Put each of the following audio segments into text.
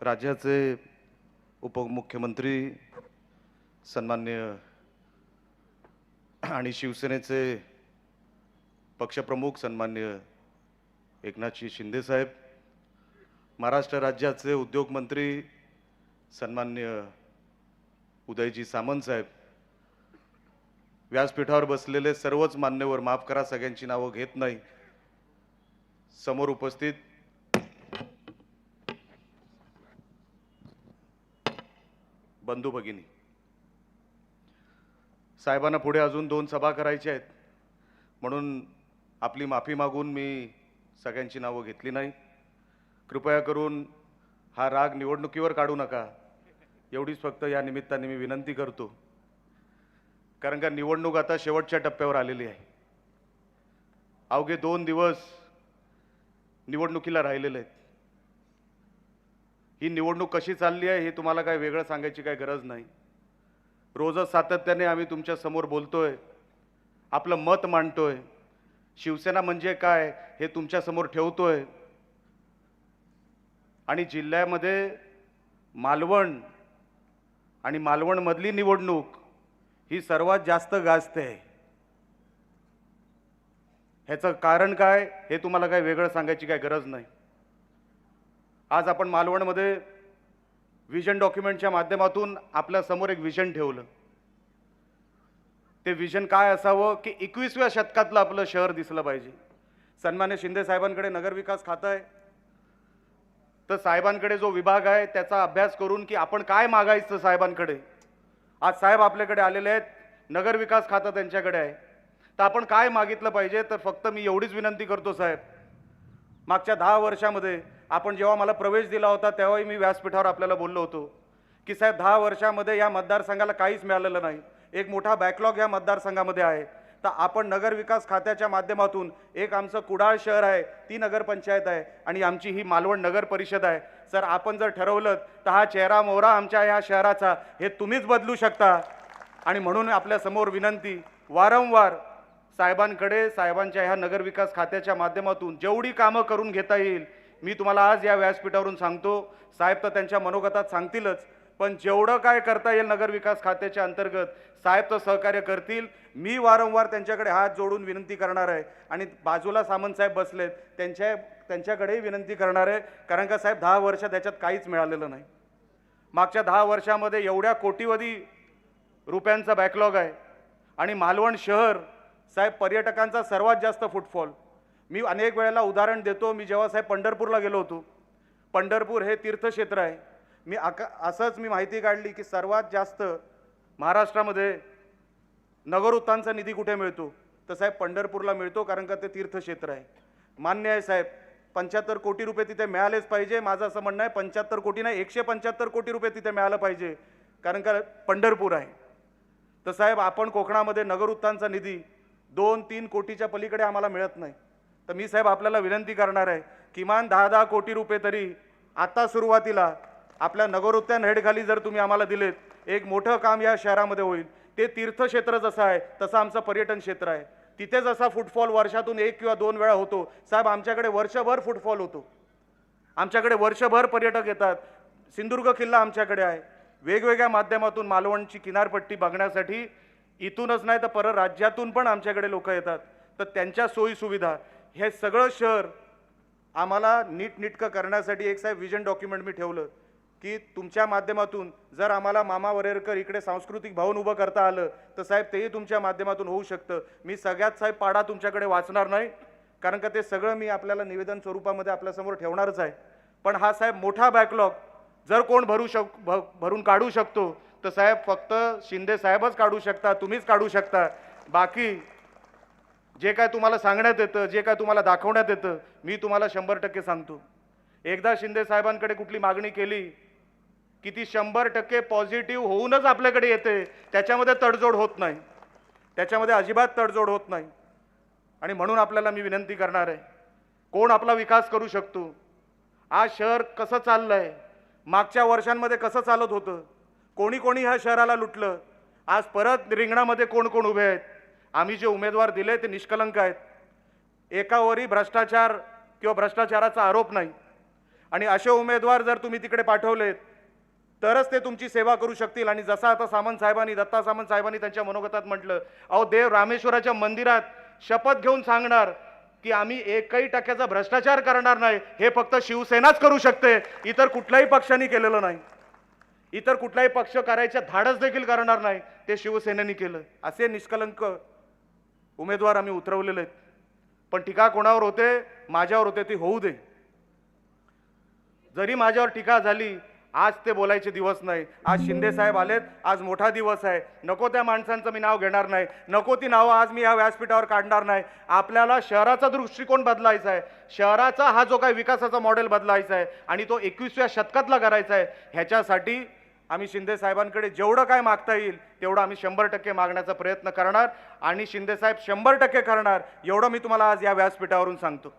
राज्याचे उपमुख्यमंत्री सन्मान्य आणि शिवसेनेचे पक्षप्रमुख सन्मान्य एकनाथजी शिंदेसाहेब महाराष्ट्र राज्याचे उद्योगमंत्री सन्मान्य उदयजी सामंत साहेब व्यासपीठावर बसलेले सर्वच मान्यवर माफ करा सगळ्यांची नावं घेत नाही समोर उपस्थित बंधू भगिनी. साहेबांना पुढे अजून दोन सभा करायच्या आहेत. म्हणून आपली माफी मागून मी सगळ्यांची नावं घेतली नाही. कृपया करून हा राग निवडणुकीवर काढू नका. एवढीच फक्त या निमित्ताने मी विनंती करतो. कारण का निवडणूक आता शेवटच्या टप्प्यावर आलेली आहे. अवघे दोन दिवस निवडणुकीला राहिलेले आहेत. ही निवडणूक कशी चालली आहे हे तुम्हाला काय वेगळं सांगायची काय गरज नाही. रोजच सातत्याने आम्ही तुमच्यासमोर बोलतो आहे आपलं मत मांडतोय. शिवसेना म्हणजे काय हे तुमच्यासमोर ठेवतो ठेवतोय. आणि जिल्ह्यामध्ये मालवण आणि मालवणमधली निवडणूक ही सर्वात जास्त गाजते आहे. ह्याचं कारण काय हे तुम्हाला काय वेगळं सांगायची काय गरज नाही. आज आपण मालवणमध्ये विजन डॉक्युमेंटच्या माध्यमातून आपल्यासमोर एक विजन ठेवलं. ते विजन काय असावं की एकवीसव्या शतकातलं आपलं शहर दिसलं पाहिजे. सन्मान्य शिंदे साहेबांकडे नगरविकास खातं आहे. तर साहेबांकडे जो विभाग आहे त्याचा अभ्यास करून की आपण काय मागायचं साहेबांकडे? आज साहेब आपल्याकडे आलेले आहेत नगरविकास खातं त्यांच्याकडे आहे. तर आपण काय मागितलं पाहिजे? तर फक्त मी एवढीच विनंती करतो साहेब. मागच्या दहा वर्षामध्ये आपण जेव्हा मला प्रवेश दिला होता तेव्हाही मी व्यासपीठावर आपल्याला बोललो होतो की साहेब दहा वर्षामध्ये या मतदारसंघाला काहीच मिळालेलं नाही. एक मोठा बॅकलॉग या मतदारसंघामध्ये आहे. तर आपण नगरविकास खात्याच्या माध्यमातून एक आमचं कुडाळ शहर आहे ती नगरपंचायत आहे आणि आमची ही मालवण नगर परिषद आहे. सर आपण जर ठरवलं तर हा चेहरा मोहरा आमच्या ह्या शहराचा हे तुम्हीच बदलू शकता. आणि म्हणून आपल्यासमोर विनंती वारंवार साहेबांकडे साहेबांच्या ह्या नगरविकास खात्याच्या माध्यमातून जेवढी कामं करून घेता येईल मी तुम्हाला आज या व्यासपीठावरून सांगतो साहेब तर त्यांच्या मनोगतात सांगतीलच पण जेवढं काय करता येईल नगरविकास खात्याच्या अंतर्गत साहेब तर सहकार्य करतील. मी वारंवार त्यांच्याकडे हात जोडून विनंती करणार आहे आणि बाजूला सामंत साहेब बसलेत त्यांच्या त्यांच्याकडेही विनंती करणार आहे कारण का साहेब दहा वर्ष त्याच्यात काहीच मिळालेलं नाही. मागच्या दहा वर्षामध्ये एवढ्या कोटीवधी रुपयांचा बॅकलॉग आहे. आणि मालवण शहर साहेब पर्यटकांचा सर्वात जास्त फुटफॉल मी अनेक वेळेला उदाहरण देतो. मी जेव्हा साहेब पंढरपूरला गेलो होतो. पंढरपूर हे तीर्थक्षेत्र आहे. मी आका असंच मी माहिती काढली की सर्वात जास्त महाराष्ट्रामध्ये नगरोत्थानचा निधी कुठे मिळतो? तर साहेब पंढरपूरला मिळतो कारण का ते तीर्थक्षेत्र आहे. मान्य आहे साहेब पंच्याहत्तर कोटी रुपये तिथे मिळालेच पाहिजे. माझं असं म्हणणं आहे पंच्याहत्तर कोटी नाही एकशे पंच्याहत्तर कोटी रुपये तिथे मिळालं पाहिजे. कारण का पंढरपूर आहे. तर साहेब आपण कोकणामध्ये नगरोत्थानचा निधी दोन तीन कोटीच्या पलीकडे आम्हाला मिळत नाही. तर मी साहेब आपल्याला विनंती करणार आहे किमान दहा दहा कोटी रुपये तरी आता सुरुवातीला आपल्या नगरोत्थान हेडखाली जर तुम्ही आम्हाला दिलेत एक मोठं काम या शहरामध्ये होईल. ते तीर्थक्षेत्र जसं आहे तसं आमचं पर्यटन क्षेत्र आहे. तिथे जसा फुटफॉल वर्षातून एक किंवा दोन वेळा होतो. साहेब आमच्याकडे वर्षभर फुटफॉल होतो. आमच्याकडे वर्षभर पर्यटक येतात. सिंधुदुर्ग किल्ला आमच्याकडे आहे. वेगवेगळ्या माध्यमातून मालवणची किनारपट्टी बघण्यासाठी इथूनच नाही तर परत राज्यातून पण आमच्याकडे लोक येतात. तर त्यांच्या सोयीसुविधा हे सगळं शहर आम्हाला नीटनीटकं करण्यासाठी एक साहेब विजन डॉक्युमेंट मी ठेवलं की तुमच्या माध्यमातून जर आम्हाला मामा वरेरकर इकडे सांस्कृतिक भवन उभं करता आलं तर साहेब तेही तुमच्या माध्यमातून होऊ शकतं. मी सगळ्यात साहेब पाडा तुमच्याकडे वाचणार नाही कारण का ते सगळं मी आपल्याला निवेदन स्वरूपामध्ये आपल्यासमोर ठेवणारच आहे. पण हा साहेब मोठा बॅकलॉग जर कोण भरू शक भ- भरून काढू शकतो तर साहेब फक्त शिंदे साहेबच काढू शकता तुम्हीच काढू शकता. बाकी जे काय तुम्हाला सांगण्यात येतं जे काय तुम्हाला दाखवण्यात येतं मी तुम्हाला शंभर टक्के सांगतो. एकदा शिंदे साहेबांकडे कुठली मागणी केली की ती शंभर टक्के पॉझिटिव्ह होऊनच आपल्याकडे येते त्याच्यामध्ये तडजोड होत नाही. त्याच्यामध्ये अजिबात तडजोड होत नाही. आणि म्हणून आपल्याला मी विनंती करणार आहे कोण आपला विकास करू शकतो? आज शहर कसं चाललं आहे मागच्या वर्षांमध्ये कसं चालत होतं? कोणी कोणी ह्या शहराला लुटलं? आज परत रिंगणामध्ये कोण कोण उभे आहेत? आम्ही जे उमेदवार दिले ते निष्कलंक आहेत. एकावरी भ्रष्टाचार किंवा भ्रष्टाचाराचा आरोप नाही. आणि असे उमेदवार जर तुम्ही तिकडे पाठवलेत तरच ते तुमची सेवा करू शकतील. आणि जसं आता सामंत साहेबांनी दत्ता सामंत साहेबांनी त्यांच्या मनोगतात म्हटलं अहो देव रामेश्वराच्या मंदिरात शपथ घेऊन सांगणार की आम्ही एकही टक्क्याचा भ्रष्टाचार करणार नाही. हे फक्त शिवसेनाच करू शकते. इतर कुठल्याही पक्षांनी केलेलं नाही. इतर कुठलाही पक्ष करायच्या धाडस देखील करणार नाही. ते शिवसेनेने केलं. असे निष्कलंक उमेदवार आम्ही उतरवलेले आहेत. पण टीका कोणावर होते माझ्यावर होते ती होऊ दे. जरी माझ्यावर टीका झाली आज ते बोलायचे दिवस नाही. आज शिंदे साहेब आलेत आज मोठा दिवस आहे. नको त्या माणसांचं मी नाव घेणार नाही. नको ती नावं आज मी या व्यासपीठावर काढणार नाही. आपल्याला शहराचा दृष्टिकोन बदलायचा आहे. शहराचा हा जो काही विकासाचा मॉडेल बदलायचा आहे आणि तो एकवीसव्या शतकातला करायचा आहे ह्याच्यासाठी आम्ही शिंदे साहेबांकडे जेवढं काय मागता येईल तेवढं आम्ही शंभर टक्के मागण्याचा प्रयत्न करणार आणि शिंदे साहेब शंभर टक्के करणार एवढं मी तुम्हाला आज या व्यासपीठावरून सांगतो.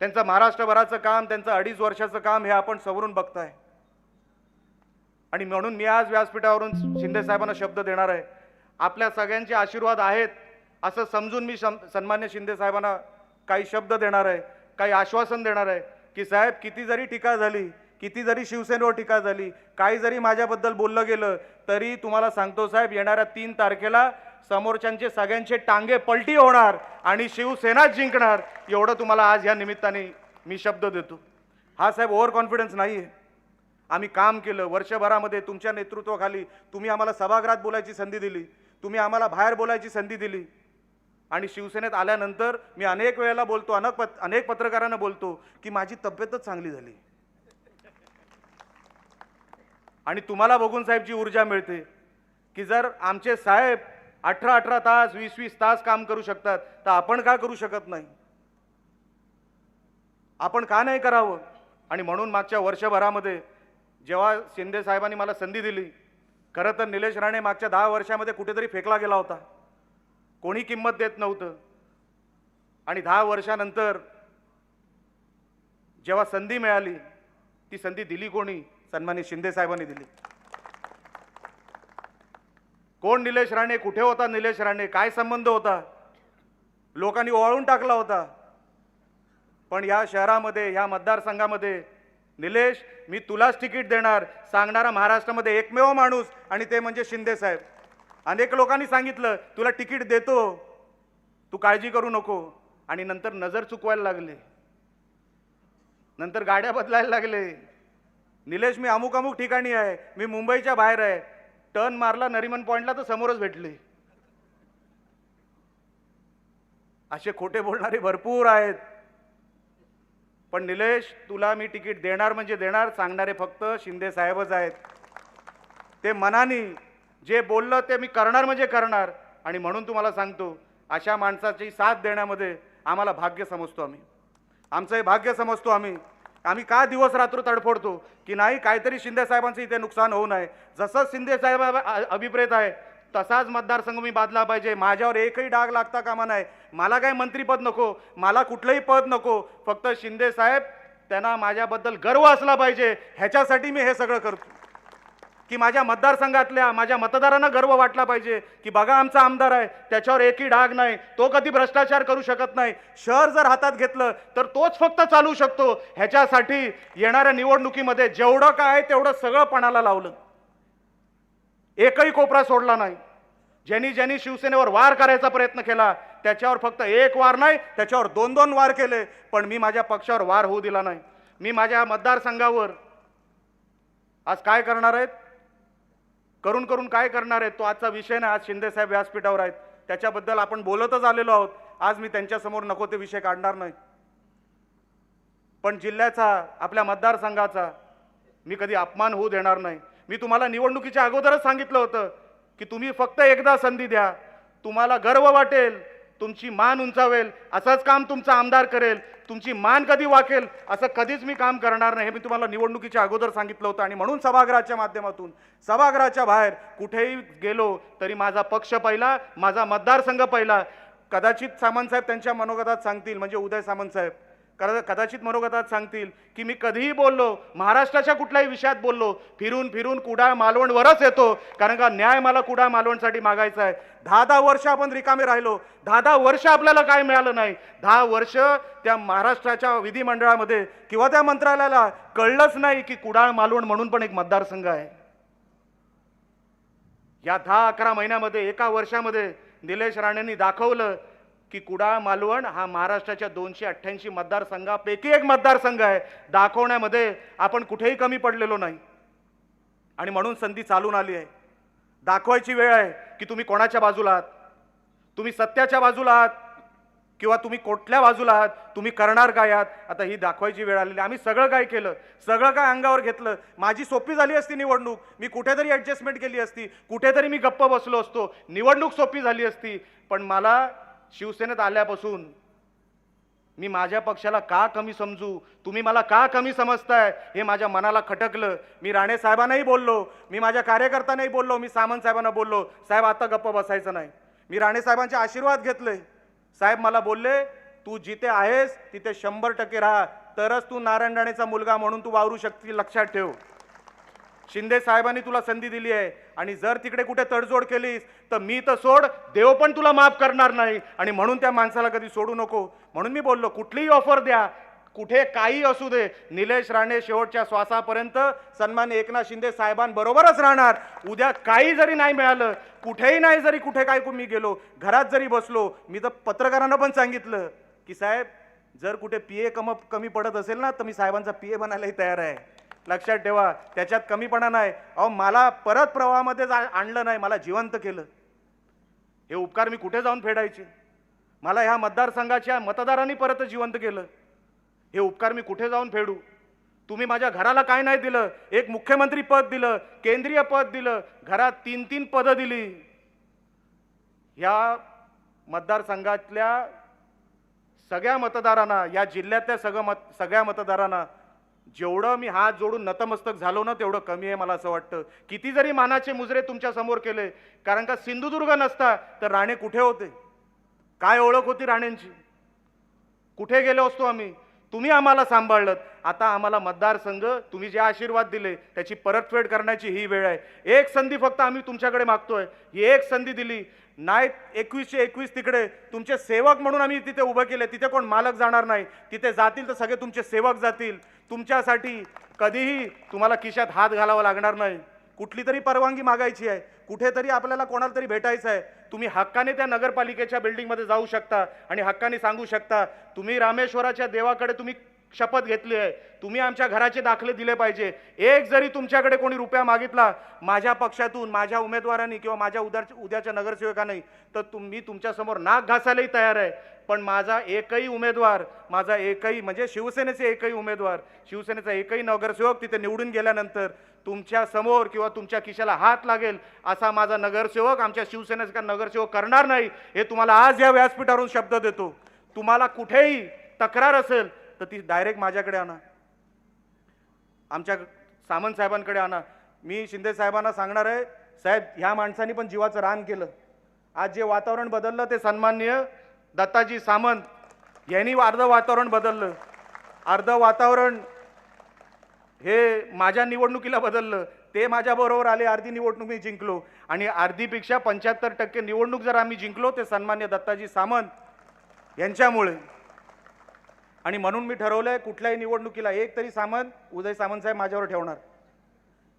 त्यांचं महाराष्ट्रभराचं काम त्यांचं अडीच वर्षाचं काम हे आपण सवरून बघताय. आणि म्हणून मी आज व्यासपीठावरून शिंदे साहेबांना शब्द देणार आहे. आपल्या सगळ्यांचे आशीर्वाद आहेत असं समजून मी सन्मान्य शिंदे साहेबांना काही शब्द देणार आहे काही आश्वासन देणार आहे की साहेब किती जरी टीका झाली किती जरी शिवसेनेवर टीका झाली काही जरी माझ्याबद्दल बोललं गेलं तरी तुम्हाला सांगतो साहेब येणाऱ्या तीन तारखेला समोरच्यांचे सगळ्यांचे टांगे पलटी होणार आणि शिवसेनाच जिंकणार. एवढं तुम्हाला आज या निमित्ताने मी शब्द देतो. हा साहेब ओव्हर कॉन्फिडन्स नाही आहे आम्ही काम केलं वर्षभरामध्ये तुमच्या नेतृत्वाखाली तुम्ही आम्हाला सभागृहात बोलायची संधी दिली तुम्ही आम्हाला बाहेर बोलायची संधी दिली. आणि शिवसेनेत आल्यानंतर मी अनेक वेळेला बोलतो अनेक पत अनेक पत्रकारांना बोलतो की माझी तब्येतच चांगली झाली. आणि तुम्हाला बघून साहेब जी ऊर्जा मिळते की जर आमचे साहेब अठरा अठरा तास वीस वीस तास काम करू शकतात तर आपण का करू शकत नाही? आपण का नाही करावं? आणि म्हणून मागच्या वर्षभरामध्ये जेव्हा शिंदे साहेबांनी मला संधी दिली खरं तर निलेश राणे मागच्या दहा वर्षामध्ये कुठेतरी फेकला गेला होता. कोणी किंमत देत नव्हतं. आणि दहा वर्षानंतर जेव्हा संधी मिळाली ती संधी दिली कोणी? सन्मानित शिंदे साहेबांनी दिली. कोण निलेश राणे? कुठे होता निलेश राणे? काय संबंध होता? लोकांनी ओवाळून टाकला होता. पण या शहरामध्ये या मतदारसंघामध्ये निलेश मी तुलाच तिकीट देणार सांगणारा महाराष्ट्रामध्ये एकमेव माणूस आणि ते म्हणजे शिंदे साहेब. अनेक लोकांनी सांगितलं तुला तिकीट देतो. तू काळजी करू नको. आणि नंतर नजर चुकवायला लागले. नंतर गाड्या बदलायला लागले. निलेश मी अमुक अमुक ठिकाणी आहे. मी मुंबईच्या बाहेर आहे. टर्न मारला नरिमन पॉईंटला तर समोरच भेटली. असे खोटे बोलणारे भरपूर आहेत. पण निलेश तुला मी तिकीट देणार म्हणजे देणार सांगणारे फक्त शिंदे साहेबच आहेत. ते मनाने जे बोललं ते मी करणार म्हणजे करणार. आणि म्हणून तुम्हाला सांगतो अशा माणसाची साथ देण्यामध्ये आम्हाला भाग्य समजतो आम्ही. आमचं हे भाग्य समजतो आम्ही. आम्ही का दिवस रात्र तडफोडतो? की नाही काहीतरी शिंदेसाहेबांचं इथे नुकसान होऊ नये. जसं शिंदेसाहेब अभिप्रेत आहे तसाच मतदारसंघ मी बांधला पाहिजे. माझ्यावर एकही डाग लागता कामा नाही मला काय मंत्रीपद नको मला कुठलंही पद नको. फक्त शिंदे साहेब त्यांना माझ्याबद्दल गर्व असला पाहिजे. ह्याच्यासाठी मी हे सगळं करतो. की माझ्या मतदारसंघातल्या माझ्या मतदारांना गर्व वाटला पाहिजे की बघा आमचा आमदार आहे त्याच्यावर एकही डाग नाही तो कधी भ्रष्टाचार करू शकत नाही. शहर जर हातात घेतलं तर तोच फक्त चालू शकतो. ह्याच्यासाठी येणाऱ्या निवडणुकीमध्ये जेवढं काय आहे तेवढं सगळं पणाला लावलं. एकही कोपरा सोडला नाही. ज्यांनी ज्यांनी शिवसेनेवर वार करायचा प्रयत्न केला त्याच्यावर फक्त एक वार नाही त्याच्यावर दोन दोन वार केले पण मी माझ्या पक्षावर वार होऊ दिला नाही. मी माझ्या मतदारसंघावर आज काय करणार आहेत? करून करून काय करणार आहेत? तो आजचा विषय नाही. आज शिंदेसाहेब व्यासपीठावर आहेत. त्याच्याबद्दल आपण बोलतच आलेलो आहोत. आज मी त्यांच्यासमोर नको ते विषय काढणार नाही. पण जिल्ह्याचा आपल्या मतदारसंघाचा मी कधी अपमान होऊ देणार नाही. मी तुम्हाला निवडणुकीच्या अगोदरच सांगितलं होतं की तुम्ही फक्त एकदा संधी द्या. तुम्हाला गर्व वाटेल. तुमची मान उंचावेल. असंच काम तुमचा आमदार करेल. तुमची मान कधी वाकेल असं कधीच मी काम करणार नाही हे मी तुम्हाला निवडणुकीच्या अगोदर सांगितलं होतं. आणि म्हणून सभागृहाच्या माध्यमातून सभागृहाच्या बाहेर कुठेही गेलो तरी माझा पक्ष पहिला माझा मतदारसंघ पहिला. कदाचित सामंत साहेब त्यांच्या मनोगतात सांगतील म्हणजे उदय सामंत साहेब. कदा कदाचित मनोगतात सांगतील की मी कधीही बोललो महाराष्ट्राच्या कुठल्याही विषयात बोललो फिरून फिरून कुडाळ मालवणवरच येतो. कारण का न्याय मला कुडाळ मालवणसाठी मागायचा आहे. दहा दहा वर्ष आपण रिकामे राहिलो. दहा दहा वर्ष आपल्याला काय मिळालं नाही. दहा वर्ष त्या महाराष्ट्राच्या विधिमंडळामध्ये किंवा त्या मंत्रालयाला कळलंच नाही की कुडाळ मालवण म्हणून पण एक मतदारसंघ आहे. या दहा अकरा महिन्यामध्ये एका वर्षामध्ये निलेश राणेंनी दाखवलं की कुडाळ मालवण हा महाराष्ट्राच्या दोनशे अठ्ठ्याऐंशी मतदारसंघापैकी एक मतदारसंघ आहे. दाखवण्यामध्ये आपण कुठेही कमी पडलेलो नाही. आणि म्हणून संधी चालून आली आहे. दाखवायची वेळ आहे की तुम्ही कोणाच्या बाजूला आहात? तुम्ही सत्याच्या बाजूला आहात? किंवा तुम्ही कुठल्या बाजूला आहात? तुम्ही करणार काय आहात? आता ही दाखवायची वेळ आलेली आहे. आम्ही सगळं काय केलं? सगळं काय अंगावर घेतलं? माझी सोपी झाली असती निवडणूक. मी कुठेतरी ॲडजस्टमेंट केली असती. कुठेतरी मी गप्प बसलो असतो. निवडणूक सोपी झाली असती. पण मला शिवसेनेत आल्यापासून मी माझ्या पक्षाला का कमी समजू? तुम्ही मला का कमी समजताय? हे माझ्या मनाला खटकलं. मी राणे साहेबांनाही बोललो. मी माझ्या कार्यकर्त्यांनाही बोललो. मी सामंत साहेबांना बोललो. साहेब आता गप्प बसायचं नाही. मी राणे साहेबांचे आशीर्वाद घेतले. साहेब मला बोलले तू जिथे आहेस तिथे शंभर टक्के राहा. तरच तू नारायण राणेचा मुलगा म्हणून तू वावरू शकतील लक्षात ठेव. शिंदे साहेबांनी तुला संधी दिली आहे. आणि जर तिकडे कुठे तडजोड केलीस तर मी तर सोड देव पण तुला माफ करणार नाही. आणि म्हणून त्या माणसाला कधी सोडू नको. म्हणून मी बोललो कुठलीही ऑफर द्या. कुठे काही असू दे. निलेश राणे शेवटच्या श्वासापर्यंत सन्मान एकनाथ शिंदे साहेबांबरोबरच राहणार. उद्या काही जरी नाही मिळालं कुठेही नाही जरी कुठे काय मी गेलो घरात जरी बसलो मी तर पत्रकारांना पण सांगितलं की साहेब जर कुठे पी ए कम कमी पडत असेल ना तर मी साहेबांचा पी ए बनायलाही तयार आहे. लक्षात ठेवा त्याच्यात कमीपणा नाही. अहो मला परत प्रवाहामध्ये जा- आणलं नाही मला जिवंत केलं. हे उपकार मी कुठे जाऊन फेडायचे? मला ह्या मतदारसंघाच्या मतदारांनी परत जिवंत केलं. हे उपकार मी कुठे जाऊन फेडू? तुम्ही माझ्या घराला काय नाही दिलं? एक मुख्यमंत्री पद दिलं केंद्रीय पद दिलं घरात तीन तीन पदं दिली. या मतदारसंघातल्या सगळ्या मतदारांना या जिल्ह्यातल्या सगळं मत सगळ्या मतदारांना जेवढं मी हात जोडून नतमस्तक झालो ना तेवढं कमी आहे मला असं वाटतं. किती जरी मानाचे मुजरे तुमच्यासमोर केले कारण का सिंधुदुर्ग नसता तर राणे कुठे होते? काय ओळख होती राणेंची? कुठे गेलो असतो आम्ही? तुम्ही आम्हाला सांभाळलं आता आम्हाला मतदारसंघ तुम्ही जे आशीर्वाद दिले त्याची परतफेड करण्याची ही वेळ आहे. एक संधी फक्त आम्ही तुमच्याकडे मागतोय. ही एक संधी दिली. नाही एकवीसशे एकवीस तिकडे तुमचे सेवक म्हणून आम्ही तिथे उभं केले. तिथे कोण मालक जाणार नाही. तिथे जातील तर सगळे तुमचे सेवक जातील. तुमच्यासाठी कधीही तुम्हाला खिशात हात घालावा लागणार नाही. कुठली तरी परवानगी मागायची आहे. कुठेतरी आपल्याला कोणाला तरी भेटायचं आहे. तुम्ही हक्काने त्या नगरपालिकेच्या बिल्डिंगमध्ये जाऊ शकता आणि हक्काने सांगू शकता तुम्ही रामेश्वराच्या देवाकडे तुम्ही शपथ घेतली आहे. तुम्ही आमच्या घराचे दाखले दिले पाहिजे. एक जरी तुमच्याकडे कोणी रुपया मागितला माझ्या पक्षातून माझ्या उमेदवारांनी किंवा माझ्या उद्या उद्याच्या नगरसेवकांनी तर तुम्ही तुमच्यासमोर नाक घासायलाही तयार आहे. पण माझा एकही उमेदवार माझा एकही म्हणजे शिवसेनेचे एकही उमेदवार शिवसेनेचा एकही नगरसेवक तिथे निवडून गेल्यानंतर तुमच्यासमोर किंवा तुमच्या खिशाला हात लागेल असा माझा नगरसेवक आमच्या शिवसेनेचा नगरसेवक करणार नाही हे तुम्हाला आज या व्यासपीठावरून शब्द देतो. तुम्हाला कुठेही तक्रार असेल तर ती डायरेक्ट माझ्याकडे आणा. आमच्या सामंत साहेबांकडे आणा. मी शिंदे साहेबांना सांगणार आहे साहेब ह्या माणसांनी पण जीवाचं रान केलं. आज जे वातावरण बदललं ते सन्माननीय दत्ताजी सामंत यांनी अर्ध वातावरण बदललं. अर्ध वातावरण हे माझ्या निवडणुकीला बदललं. ते माझ्याबरोबर आले अर्धी निवडणूक मी जिंकलो. आणि अर्धीपेक्षा पंच्याहत्तर टक्के निवडणूक जर आम्ही जिंकलो ते सन्मान्य दत्ताजी सामंत यांच्यामुळे. आणि म्हणून मी ठरवलं आहे कुठल्याही निवडणुकीला एक तरी सामंत उदय सामंत साहेब माझ्यावर ठेवणार.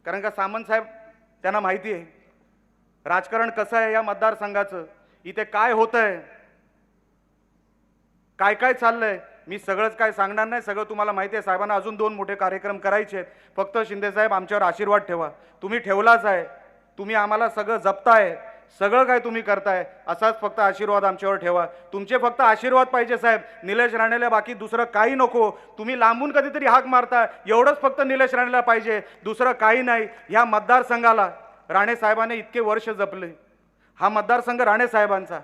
कारण का सामंत साहेब त्यांना माहिती आहे. राजकारण कसं आहे या मतदारसंघाचं? इथे काय होत आहे काय काय चाललंय? मी सगळंच काय सांगणार नाही. सगळं तुम्हाला माहिती आहे. साहेबांना अजून दोन मोठे कार्यक्रम करायचे आहेत. फक्त शिंदेसाहेब आमच्यावर आशीर्वाद ठेवा. तुम्ही ठेवलाच आहे. तुम्ही आम्हाला सगळं जपताय. सगळं काय तुम्ही करताय असाच फक्त आशीर्वाद आमच्यावर ठेवा. तुमचे फक्त आशीर्वाद पाहिजे साहेब. निलेश राणेला बाकी दुसरं काही नको. तुम्ही लांबून कधीतरी हाक मारता एवढंच फक्त निलेश राणेला पाहिजे. दुसरं काही नाही. ह्या मतदारसंघाला राणेसाहेबाने इतके वर्ष जपले. हा मतदारसंघ राणे साहेबांचा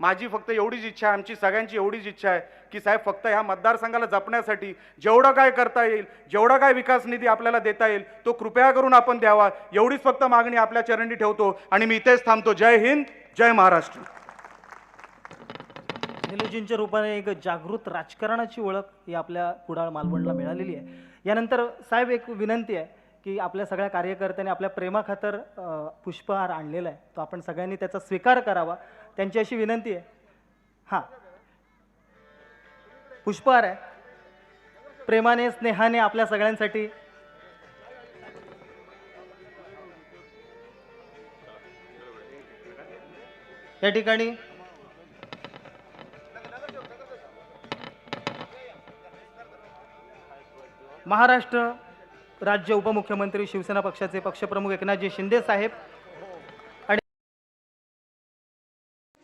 माझी फक्त एवढीच इच्छा आहे आमची सगळ्यांची एवढीच इच्छा आहे की साहेब फक्त ह्या मतदारसंघाला जपण्यासाठी जेवढं काय करता येईल जेवढा काय विकास निधी आपल्याला देता येईल तो कृपया करून आपण द्यावा. एवढीच फक्त मागणी आपल्या चरणी ठेवतो आणि मी इथेच थांबतो. जय हिंद जय महाराष्ट्र. निलूजींच्या रूपाने एक जागृत राजकारणाची ओळख ही आपल्या कुडाळ मालवणला मिळालेली आहे. यानंतर साहेब एक विनंती आहे की आपल्या सगळ्या कार्यकर्त्यांनी आपल्या प्रेमाखातर पुष्पहार आणलेला आहे. तो आपण सगळ्यांनी त्याचा स्वीकार करावा. त्यांची अशी विनंती आहे. हां. पुष्पहार आहे. प्रेमाने स्नेहाने आपल्या सगळ्यांसाठी. या ठिकाणी. महाराष्ट्र राज्य उपमुख्यमंत्री शिवसेना पक्षाचे पक्षप्रमुख एकनाथजी शिंदे साहेब आणि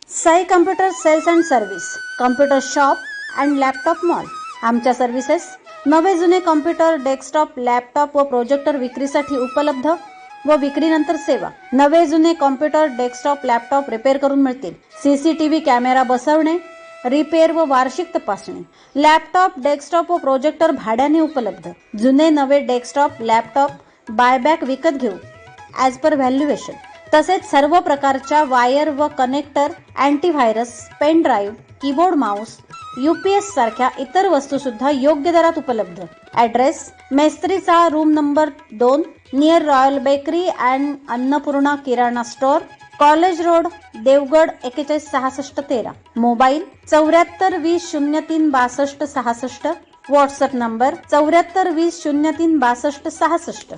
Sai computer sales and service computer shop and laptop mall. आमच्या सर्व्हिसेस नवे जुने कम्प्युटर डेस्कटॉप लॅपटॉप व प्रोजेक्टर विक्रीसाठी उपलब्ध व विक्रीनंतर सेवा. नवे जुने कॉम्प्युटर डेस्कटॉप लॅपटॉप रिपेअर करून मिळतील. सीसीटीव्ही कॅमेरा बसवणे रिपेअर व वार्षिक तपासणी. लॅपटॉप डेस्कटॉप व प्रोजेक्टर भाड्याने उपलब्ध. जुने नवे डेस्कटॉप लॅपटॉप बायबॅक विकत घेऊ. ॲज पर व्हॅल्युएशन तसेच सर्व प्रकारच्या वायर व connector antivirus pen drive keyboard mouse UPS सारख्या इतर वस्तू सुद्धा योग्य दरात उपलब्ध. ॲड्रेस मेस्त्रीचा रूम नंबर दोन near royal bakery and Annapurna kirana store college road Devgad एकेचाळीस सहासष्ट तेरा. मोबाईल चौऱ्याहत्तर वीस शून्य तीन बासष्ट सहासष्ट. व्हॉट्सअप नंबर चौऱ्याहत्तर वीस शून्य तीन बासष्ट सहासष्ट.